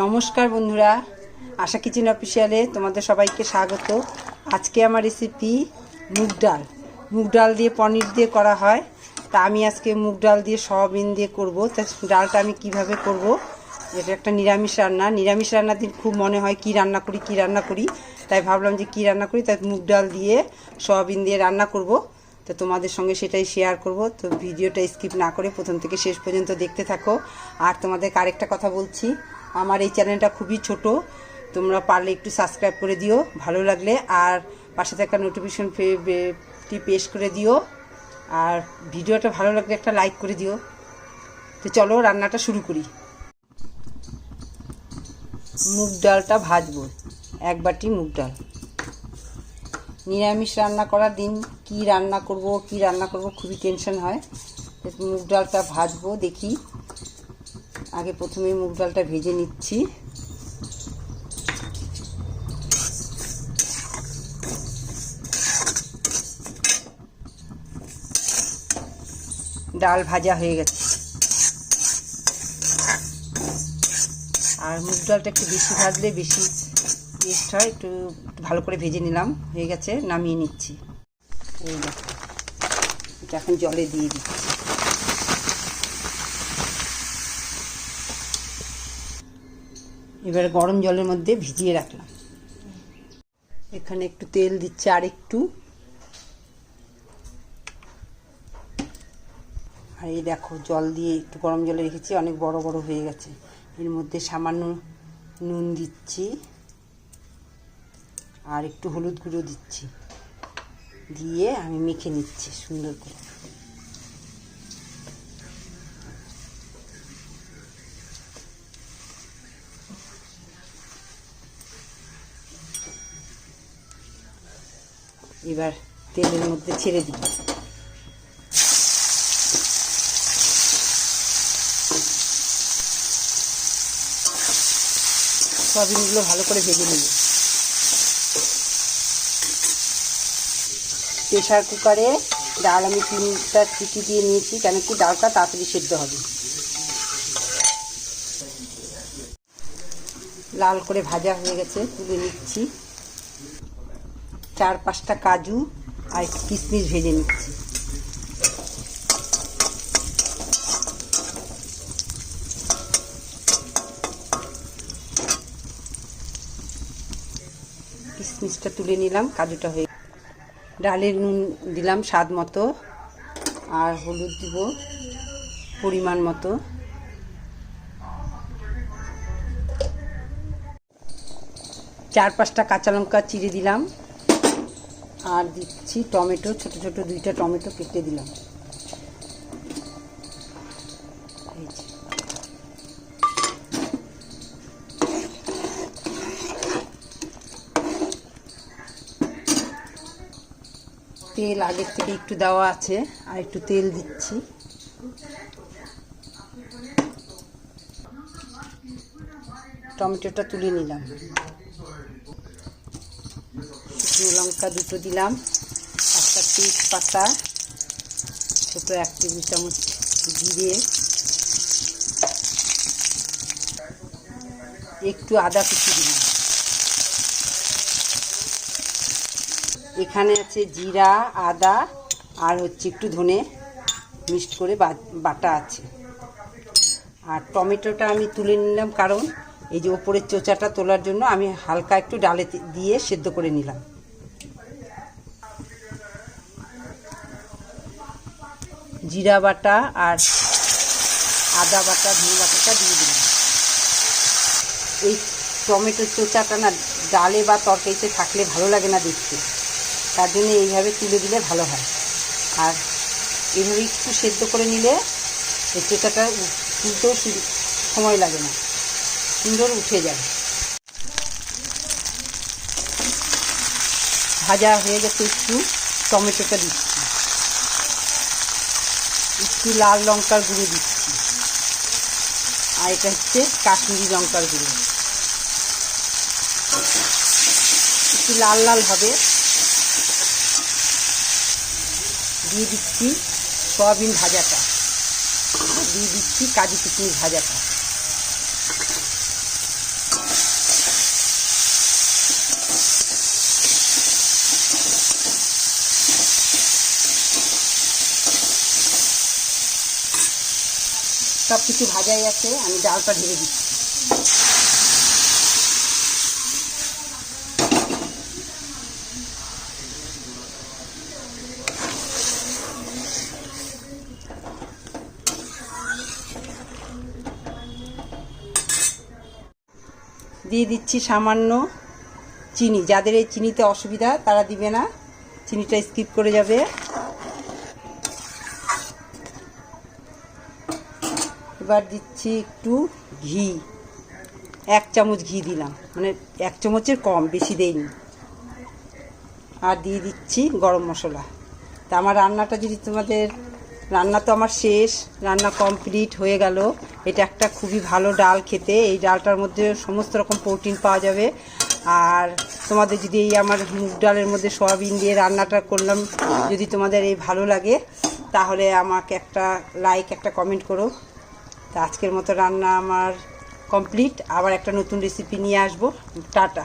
নমস্কার বন্ধুরা, আশা কিচেন অফিসিয়ালে তোমাদের সবাইকে স্বাগত। আজকে আমার রেসিপি মুগ ডাল। মুগ ডাল দিয়ে পনির দিয়ে করা হয়। তা আমি আজকে মুগ ডাল দিয়ে সয়াবিন দিয়ে করব। তা ডালটা আমি কীভাবে করব? এটা একটা নিরামিষ রান্না। নিরামিষ রান্না দিন খুব মনে হয়, কি রান্না করি, কি রান্না করি? তাই ভাবলাম যে কি রান্না করি? তাই মুগ ডাল দিয়ে সয়াবিন দিয়ে রান্না করব। তো তোমাদের সঙ্গে সেটাই শেয়ার করব। তো ভিডিওটা স্কিপ না করে প্রথম থেকে শেষ পর্যন্ত দেখতে থাকো। আর তোমাদেরকে আরেকটা কথা বলছি। আমার এই চ্যানেলটা খুবই ছোট। তোমরা পারলে একটু সাবস্ক্রাইব করে দিও, ভালো লাগলে। আর পাশে থাকা নোটিফিকেশন টি পেশ করে দিও। আর ভিডিওটা ভালো লাগলে একটা লাইক করে দিও। তো চলো রান্নাটা শুরু করি। মুগ ডালটা ভাজবো, এক বাটি মুগ ডাল। নিরামিষ রান্না করার দিন কি রান্না করব, কি রান্না করব খুবই টেনশন হয়। মুগ ডালটা ভাজবো, দেখি। আগে প্রথমে মুগ ডালটা ভেজে নিচ্ছি। ডাল ভাজা হয়ে গেছে। আর মুগ ডালটা একটু বেশি ভাজলে বেশি টেস্ট হয়, একটু ভালো করে ভেজে নিলাম, হয়ে গেছে, নামিয়ে নিচ্ছি। এটা এখন জলে দিয়ে দিচ্ছি। এবার গরম জলের মধ্যে ভিজিয়ে রাখলাম। এখানে একটু তেল দিচ্ছে আর একটু। আর এই দেখো, জল দিয়ে একটু গরম জলে রেখেছি, অনেক বড় বড় হয়ে গেছে। এর মধ্যে সামান্য নুন দিচ্ছি আর একটু হলুদ গুঁড়ো দিচ্ছি। দিয়ে আমি মেখে নিচ্ছি সুন্দর করে। এবার তেলের মধ্যে ছেড়ে দিই। সয়াবিনগুলো ভালো করে ভেজে নেব। প্রেশার কুকারে ডাল আমি তিনটা সিটি দিয়ে নিয়েছি, কেন কি ডালটা তাড়াতাড়ি সেদ্ধ হবে। লাল করে ভাজা হয়ে গেছে, তুলে নিচ্ছি। চার পাঁচটা কাজু আর কিশমিশ ভেজে নিচ্ছি। কিশমিশটা তুলে নিলাম, কাজুটা হয়ে ডালের নুন দিলাম স্বাদ মতো, আর হলুদ দিব পরিমাণ মতো। চার পাঁচটা কাঁচা লঙ্কা চিড়ে দিলাম। আর দিচ্ছি টমেটো, ছোট ছোট দুইটা টমেটো কেটে দিলাম। তেল আগের থেকে একটু দেওয়া আছে, আর একটু তেল দিচ্ছি। টমেটোটা তুলে নিলাম। শুকনো লঙ্কা দুটো দিলাম, একটা তেজপাতা, ছোট এক টেবিল চামচ জিরে, একটু আদা কুচি দিলাম। এখানে আছে জিরা, আদা, আর হচ্ছে একটু ধনে মিক্সড করে বাটা আছে। আর টমেটোটা আমি তুলে নিলাম, কারণ এই যে ওপরের চোচাটা তোলার জন্য আমি হালকা একটু ডালে দিয়ে সেদ্ধ করে নিলাম। জিরা বাটা আর আদা বাটা, ধনে বাটাটা দিয়ে দিলাম। এই টমেটোর চোচাটা না ডালে বা তরকারিতে থাকলে ভালো লাগে না দেখতে। তার জন্য এইভাবে তুলে দিলে ভালো হয়। আর এইভাবে একটু সেদ্ধ করে নিলে এই চোচাটা তুলতেও সময় লাগে না। সুন্দর উঠে যায়। ভাজা হয়ে গেছে একটু টমেটোটা দিচ্ছি। একটু লাল লঙ্কার গুঁড়ো দিচ্ছি। আর এটা হচ্ছে কাশ্মীরি লঙ্কার গুঁড়ো। একটু লাল লাল হবে। দিয়ে দিচ্ছি সয়াবিন ভাজাটা। দিয়ে দিচ্ছি কাজু কিশমিশ ভাজাটা। সব কিছু ভাজাই আছে, আমি ডালটা ঢেলে দিচ্ছি। দিয়ে দিচ্ছি সামান্য চিনি। যাদের এই চিনিতে অসুবিধা, তারা দিবে না। চিনিটা স্কিপ করে যাবে। এবার দিচ্ছি একটু ঘি। এক চামচ ঘি দিলাম। মানে এক চামচের কম, বেশি দেইনি। আর দিয়ে দিচ্ছি গরম মশলা। তা আমার রান্নাটা যদি তোমাদের, রান্না তো আমার শেষ, রান্না কমপ্লিট হয়ে গেল। এটা একটা খুবই ভালো ডাল খেতে। এই ডালটার মধ্যে সমস্ত রকম প্রোটিন পাওয়া যাবে। আর তোমাদের যদি এই আমার মুগ ডালের মধ্যে সয়াবিন দিয়ে রান্নাটা করলাম, যদি তোমাদের এই ভালো লাগে, তাহলে আমাকে একটা লাইক একটা কমেন্ট করো। তা আজকের মতো রান্না আমার কমপ্লিট আবার একটা নতুন রেসিপি নিয়ে আসব। টাটা।